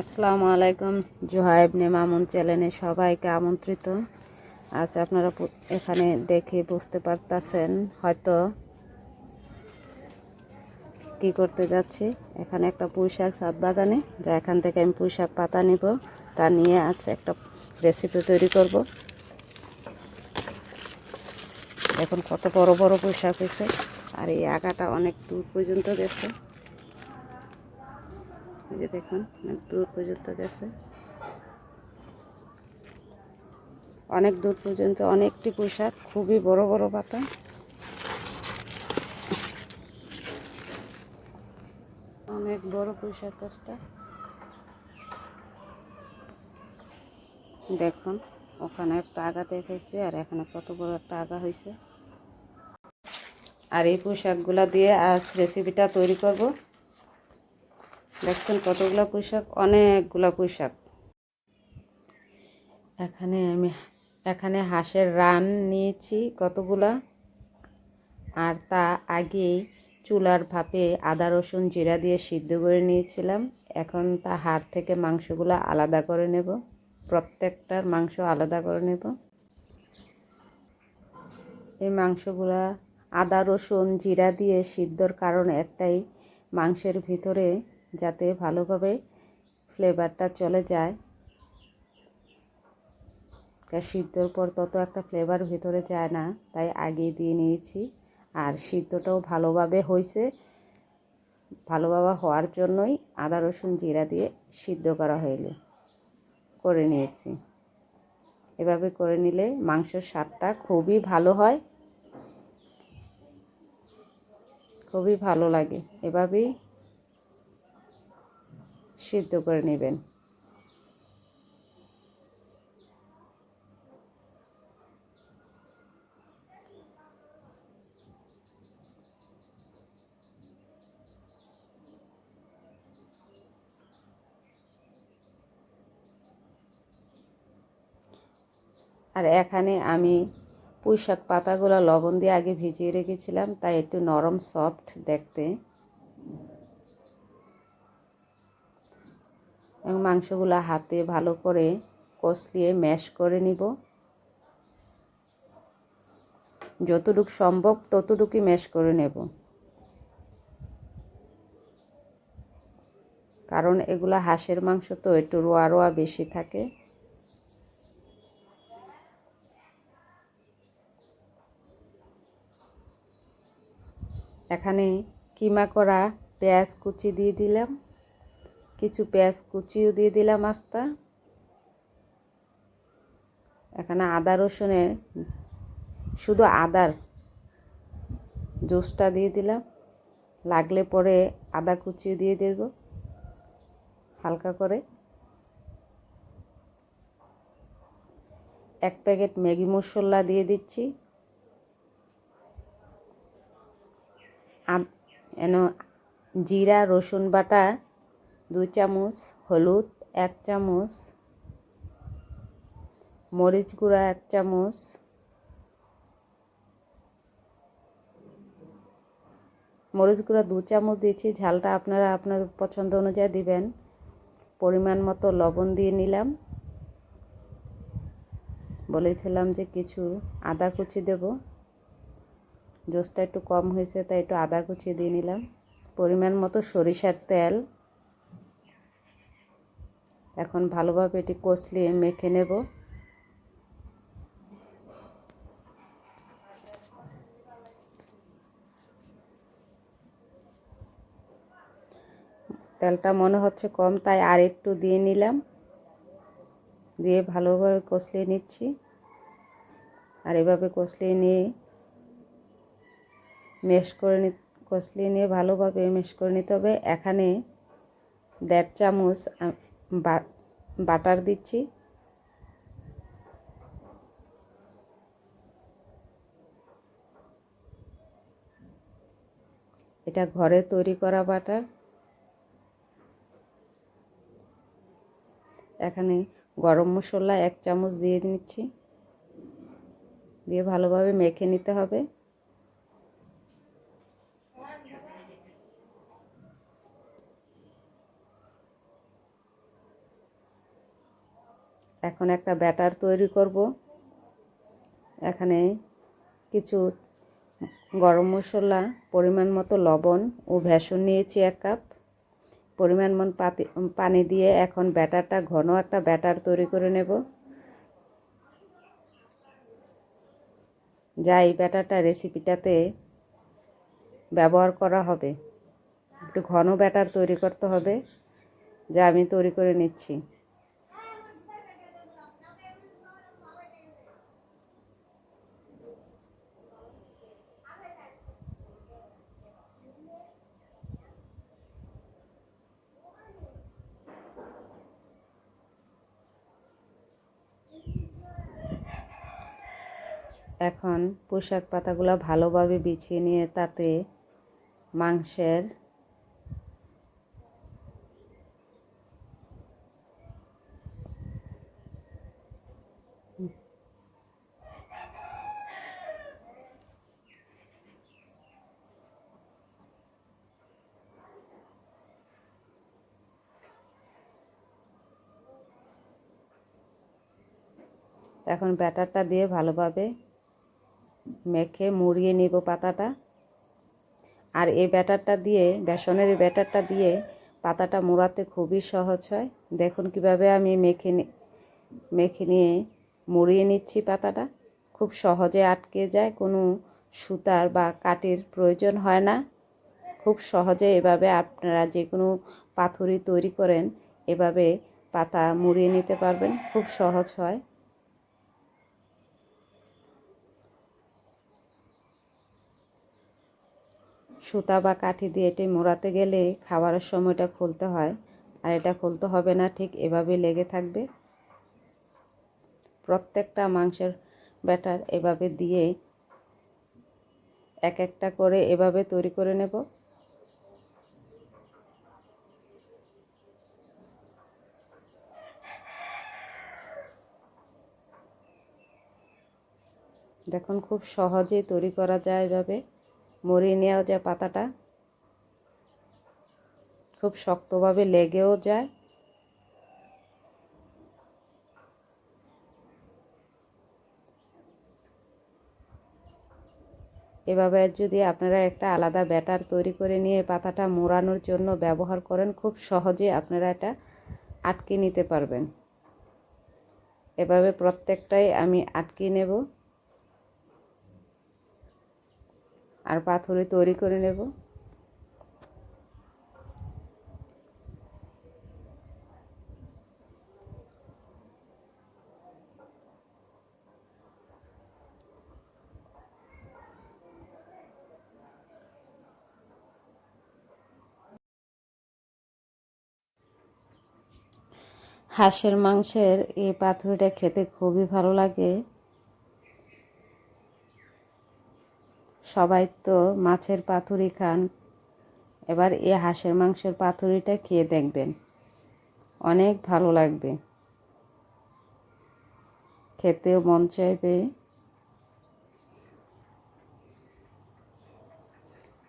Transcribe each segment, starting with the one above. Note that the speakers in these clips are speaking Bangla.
আসসালামু আলাইকুম জোহাইব মামুন চ্যানেলে সবাইকে আমন্ত্রিত। আজ আপনারা এখানে দেখে বুঝতে পারতেছেন হয়তো কি করতে যাচ্ছি। এখানে একটা পুঁইশাক সাত বাগানে, যা এখান থেকে আমি পুঁইশাক পাতা নিব। তা নিয়ে আজ একটা রেসিপি তৈরি করব। এখন কত বড় বড় পুঁইশাক হয়েছে, আর এই আগাটা অনেক দূর পর্যন্ত গেছে। এই যে দেখুন, অনেক দূর পর্যন্ত গেছে। অনেক দূর পর্যন্ত অনেকটি পোশাক, খুবই বড় বড় পাতা। অনেক বড় পোশাক গাছটা। দেখুন, ওখানে একটা আগা দেখেছি আর এখানে কত বড় একটা আগা হয়েছে আর এই পোশাকগুলা দিয়ে আজ রেসিপিটা তৈরি করব। দেখছেন কতগুলো পোশাক অনেকগুলো পোশাক এখানে আমি, এখানে হাঁসের রান নিয়েছি কতগুলা? আর তা আগেই চুলার ভাপে আদা, রসুন, জিরা দিয়ে সিদ্ধ করে নিয়েছিলাম। এখন তা হাড় থেকে মাংসগুলো আলাদা করে নেব। প্রত্যেকটার মাংস আলাদা করে নেব। এই মাংসগুলা আদা, রসুন, জিরা দিয়ে সিদ্ধর কারণ একটাই, মাংসের ভিতরে যাতে ভালোভাবে ফ্লেভারটা চলে যায়। সিদ্ধর পর তত একটা ফ্লেভার ভিতরে যায় না, তাই আগে দিয়ে নিয়েছি। আর সিদ্ধটাও ভালোভাবে হয়েছে, ভালোভাবে হওয়ার জন্যই আদা, রসুন, জিরা দিয়ে সিদ্ধ করা হইল। করে নিয়েছি। এভাবে করে নিলে মাংসের স্বাদটা খুবই ভালো হয়। খুবই ভালো লাগে। এভাবেই সিদ্ধ করে নেবেন। আর এখানে আমি পুঁইশাক পাতাগুলো লবণ দিয়ে আগে ভিজিয়ে রেখেছিলাম, তাই একটু নরম সফট দেখতে। এবং মাংসগুলো হাতে ভালো করে কষলিয়ে ম্যাশ করে নিব। যতটুকু সম্ভব ততটুকুই ম্যাশ করে নেব। কারণ এগুলা হাঁসের মাংস তো, একটু রোয়া রোয়া বেশি থাকে। এখানে কিমা করা পেঁয়াজ কুচি দিয়ে দিলাম। কিছু পেঁয়াজ কুচিও দিয়ে দিলাম আস্তা। এখানে আদা রসুনের শুধু আদার জুসটা দিয়ে দিলাম। লাগলে পরে আদা কুচিও দিয়ে দেব হালকা করে। এক প্যাকেট ম্যাগি মশলা দিয়ে দিচ্ছি। এন জিরা, রসুন বাটা দুই চামচ হলুদ এক চামচ, মরিচ গুঁড়া এক চামচ, মরিচ গুঁড়া দু চামচ দিয়েছি। ঝালটা আপনারা আপনার পছন্দ অনুযায়ী দিবেন। পরিমাণ মতো লবণ দিয়ে নিলাম। বলেছিলাম যে কিছু আদা কুচি দেব। জোসটা একটু কম হয়েছে, তাই একটু আদা কুচি দিয়ে নিলাম। পরিমাণ মতো সরিষার তেল। এখন ভালোভাবে এটি কষলিয়ে মেখে নেব। তেলটা মনে হচ্ছে কম, তাই আর একটু দিয়ে নিলাম। দিয়ে ভালোভাবে কষলিয়ে নিচ্ছি। আর এভাবে কষলিয়ে নিয়ে মেশ করে নি কষলিয়ে নিয়ে ভালোভাবে মেশ করে নিতে হবে। এখানে দেড় চামচ বাটার দিচ্ছি। এটা ঘরে তৈরি করা বাটার এখানে গরম মশলা এক চামচ দিয়ে নিচ্ছি। দিয়ে ভালোভাবে মেখে নিতে হবে। এখন একটা ব্যাটার তৈরি করব। এখানে কিছু গরম মশলা, পরিমাণ মতো লবণ ও ভেষণ নিয়েছি এক কাপ। পরিমাণ মতো পাতি, পানি দিয়ে এখন ব্যাটারটা, ঘন একটা ব্যাটার তৈরি করে নেব। যা এই ব্যাটারটা রেসিপিটাতে ব্যবহার করা হবে। একটু ঘন ব্যাটার তৈরি করতে হবে, যা আমি তৈরি করে নিচ্ছি। এখন পোশাক পাতাগুলো ভালোভাবে বিছিয়ে নিয়ে তাতে মাংসের এখন ব্যাটারটা দিয়ে ভালোভাবে মেখে মুড়িয়ে নিব পাতাটা। আর এই ব্যাটারটা দিয়ে, বেসনের ব্যাটারটা দিয়ে পাতাটা মোড়াতে খুবই সহজ হয়। দেখুন কীভাবে আমি মেখে মেখে নিয়ে মুড়িয়ে নিচ্ছি পাতাটা। খুব সহজে আটকে যায়, কোনো সুতার বা কাটির প্রয়োজন হয় না। খুব সহজে এভাবে আপনারা যে কোনো পাথুরি তৈরি করেন, এভাবে পাতা মুড়িয়ে নিতে পারবেন। খুব সহজ হয়। সুতা বা কাঠি দিয়ে এটি মোড়াতে গেলে খাবারের সময়টা খুলতে হয়, আর এটা খুলতে হবে না, ঠিক এভাবে লেগে থাকবে। প্রত্যেকটা মাংসের ব্যাটার এভাবে দিয়ে এক একটা করে এভাবে তৈরি করে নেব। দেখুন, খুব সহজেই তৈরি করা যায় এভাবে। মরিয়ে নেওয়া যায় পাতাটা। খুব শক্তভাবে লেগেও যায়। এভাবে যদি আপনারা একটা আলাদা ব্যাটার তৈরি করে নিয়ে পাতাটা মোড়ানোর জন্য ব্যবহার করেন, খুব সহজে আপনারা এটা আটকে নিতে পারবেন। এভাবে প্রত্যেকটাই আমি আটকে নেব। আর পাথরে তৈরি করে নেব। হাঁসের মাংসের এই পাথুরিটা খেতে খুবই ভালো লাগে। সবাই তো মাছের পাতুরি খান। এবার এ হাঁসের মাংসের পাতুরিটা খেয়ে দেখবেন। অনেক ভালো লাগবে। খেতেও মন চাইবে।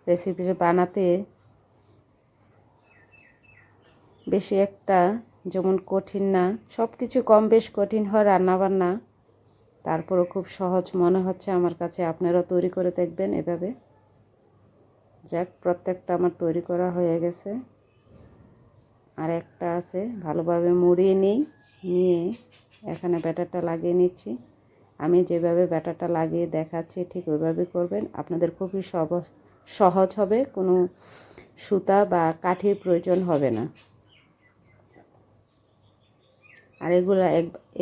রেসিপিটা বানাতে বেশি একটা যেমন কঠিন না সব কিছু কম বেশ কঠিন হয় রান্নাবান্না। তারপরও খুব সহজ মনে হচ্ছে আমার কাছে। আপনারাও তৈরি করে দেখবেন এভাবে। যাক, প্রত্যেকটা আমার তৈরি করা হয়ে গেছে। আর একটা আছে, ভালোভাবে মুড়িয়ে নিই, নিয়ে এখানে ব্যাটারটা লাগিয়ে নিচ্ছি। আমি যেভাবে ব্যাটারটা লাগিয়ে দেখাচ্ছি, ঠিক ওইভাবে করবেন। আপনাদের খুবই সহজ হবে, কোনো সুতা বা কাঠির প্রয়োজন হবে না। আর এগুলো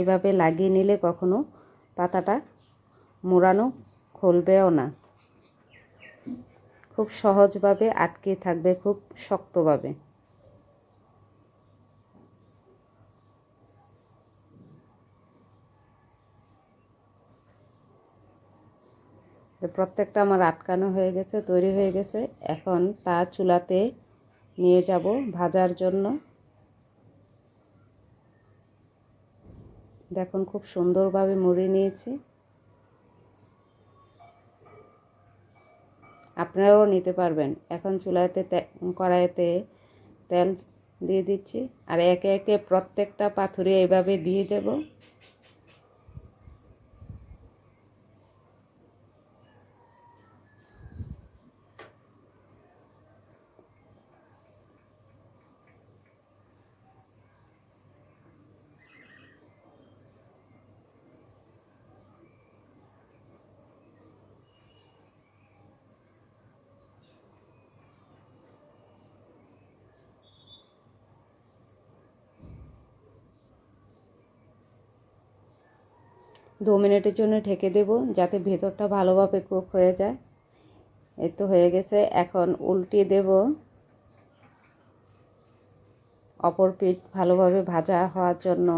এভাবে লাগিয়ে নিলে কখনো পাতাটা মোড়ানো খুলবেও না। খুব সহজভাবে আটকে থাকবে, খুব শক্তভাবে। প্রত্যেকটা আমার আটকানো হয়ে গেছে, তৈরি হয়ে গেছে। এখন তা চুলাতে নিয়ে যাব ভাজার জন্য। দেখুন, খুব সুন্দরভাবে মুড়ে নিয়েছি। আপনারাও নিতে পারবেন। এখন চুলাতে কড়াইতে তেল দিয়ে দিচ্ছি। আর একে একে প্রত্যেকটা পাথুরে এভাবে দিয়ে দেব। দু মিনিটের জন্য ঢেকে দেব যাতে ভেতরটা ভালোভাবে কুক হয়ে যায়। এই তো হয়ে গেছে। এখন উল্টিয়ে দেব। অপর পিঠ ভালোভাবে ভাজা হওয়ার জন্য।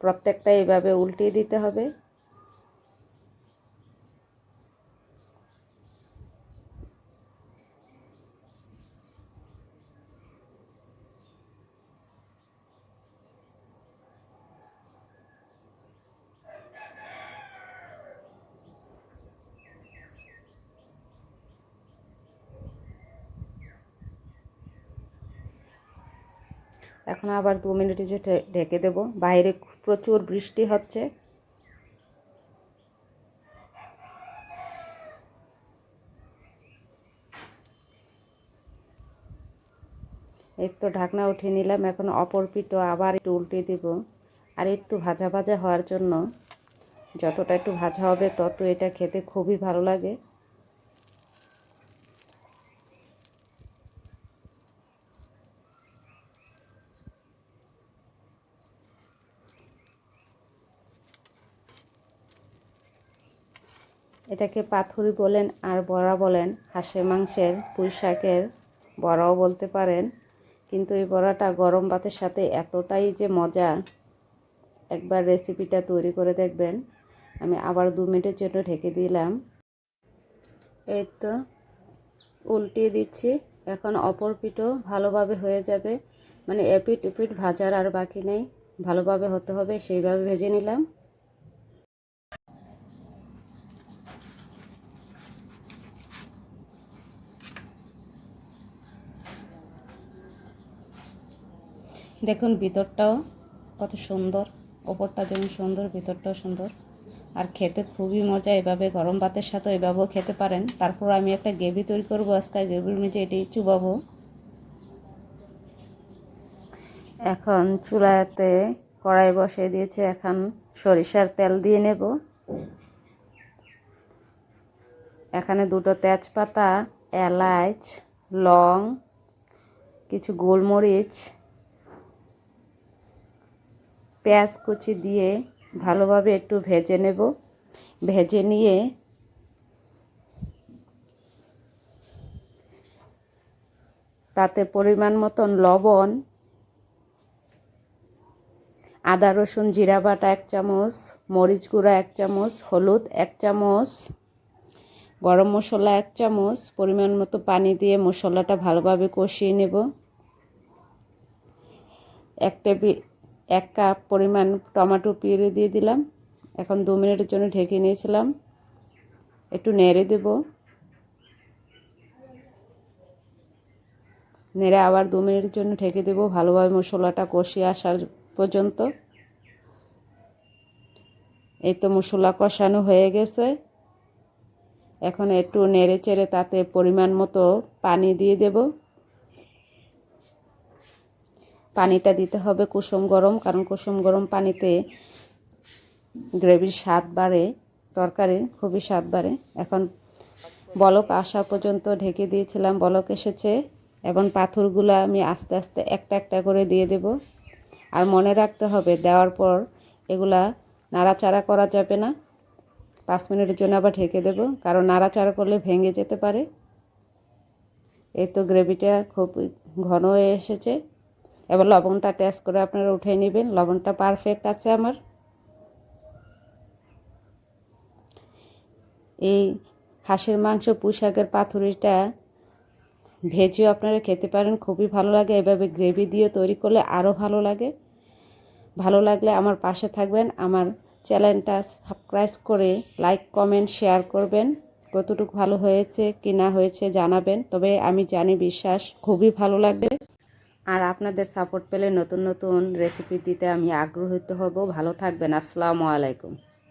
প্রত্যেকটা এভাবে উল্টিয়ে দিতে হবে। এখন আবার দু মিনিট ঢেকে দেব। বাইরে প্রচুর বৃষ্টি হচ্ছে। এই তো ঢাকনা উঠিয়ে নিলাম। এখন অপর পিঠও আবার একটু উল্টে দেব। আর একটু ভাজা ভাজা হওয়ার জন্য যতটা একটু ভাজা হবে তত এটা খেতে খুবই ভালো লাগে। এটাকে পাথুরি বলেন আর বড়া বলেন, হাঁসের মাংসের, পুঁই শাকের বড়াও বলতে পারেন। কিন্তু এই বড়াটা গরম ভাতের সাথে এতটাই যে মজা, একবার রেসিপিটা তৈরি করে দেখবেন। আমি আবার দু মিনিটের জন্য ঢেকে দিলাম। এই তো উল্টিয়ে দিচ্ছি। এখন অপর পিঠও ভালোভাবে হয়ে যাবে। মানে এপিট উপিট ভাজার আর বাকি নেই। ভালোভাবে হতে হবে, সেইভাবে ভেজে নিলাম। দেখুন, ভিতরটাও কত সুন্দর। ওপরটা যেমন সুন্দর, ভিতরটাও সুন্দর। আর খেতে খুবই মজা, এভাবে গরম ভাতের সাথে এভাবেও খেতে পারেন। তারপর আমি একটা গ্রেভি তৈরি করব আজকে গ্রেভির মধ্যে এটি চুবাবো। এখন চুলাতে কড়াই বসিয়ে দিয়েছি, এখন সরিষার তেল দিয়ে নেব। এখানে দুটো তেজপাতা, এলাচ, লং, কিছু গোলমরিচ পেঁয়াজ কুচি দিয়ে ভালোভাবে একটু ভেজে নেব। ভেজে নিয়ে তাতে পরিমাণ মতন লবণ, আদা, রসুন, জিরা বাটা এক চামচ, মরিচ গুঁড়া এক চামচ, হলুদ এক চামচ, গরম মশলা এক চামচ, পরিমাণ মতো পানি দিয়ে মশলাটা ভালোভাবে কষিয়ে নেব। এক টেবিল এক কাপ পরিমাণ টমেটো পিউরি দিয়ে দিলাম। এখন দু মিনিটের জন্য ঢেকে নিয়েছিলাম। একটু নেড়ে দেব। নেড়ে আবার দু মিনিটের জন্য ঢেকে দেব। ভালোভাবে মশলাটা কষিয়ে আসার পর্যন্ত। এই তো মশলা কষানো হয়ে গেছে। এখন একটু নেড়ে চেড়ে তাতে পরিমাণ মতো পানি দিয়ে দেবো। পানিটা দিতে হবে কুসুম গরম, কারণ কুসুম গরম পানিতে গ্রেভির স্বাদ বাড়ে, তরকারি খুবই স্বাদ বাড়ে। এখন বলক আসা পর্যন্ত ঢেকে দিয়েছিলাম, বলক এসেছে। এবং পাথরগুলো আমি আস্তে আস্তে একটা একটা করে দিয়ে দেব। আর মনে রাখতে হবে, দেওয়ার পর এগুলা নাড়াচাড়া করা যাবে না। পাঁচ মিনিটের জন্য আবার ঢেকে দেব, কারণ নাড়াচাড়া করলে ভেঙে যেতে পারে। এই তো গ্রেভিটা খুব ঘন হয়ে এসেছে। এবার লবণটা টেস্ট করে আপনারা উঠে নেবেন। লবণটা পারফেক্ট আছে আমার। এই হাঁসের মাংস পুঁশাকের পাথুরিটা ভেজেও আপনারা খেতে পারেন, খুবই ভালো লাগে। এভাবে গ্রেভি দিয়ে তৈরি করলে আরও ভালো লাগে। ভালো লাগলে আমার পাশে থাকবেন, আমার চ্যানেলটা সাবস্ক্রাইব করে লাইক কমেন্ট শেয়ার করবেন। কতটুকু ভালো হয়েছে, কি না হয়েছে জানাবেন। তবে আমি জানি বিশ্বাস, খুবই ভালো লাগবে। আর আপনাদের সাপোর্ট পেলে নতুন নতুন রেসিপি দিতে আমি আগ্রহীত হব। ভালো থাকবেন। আসসালামু আলাইকুম।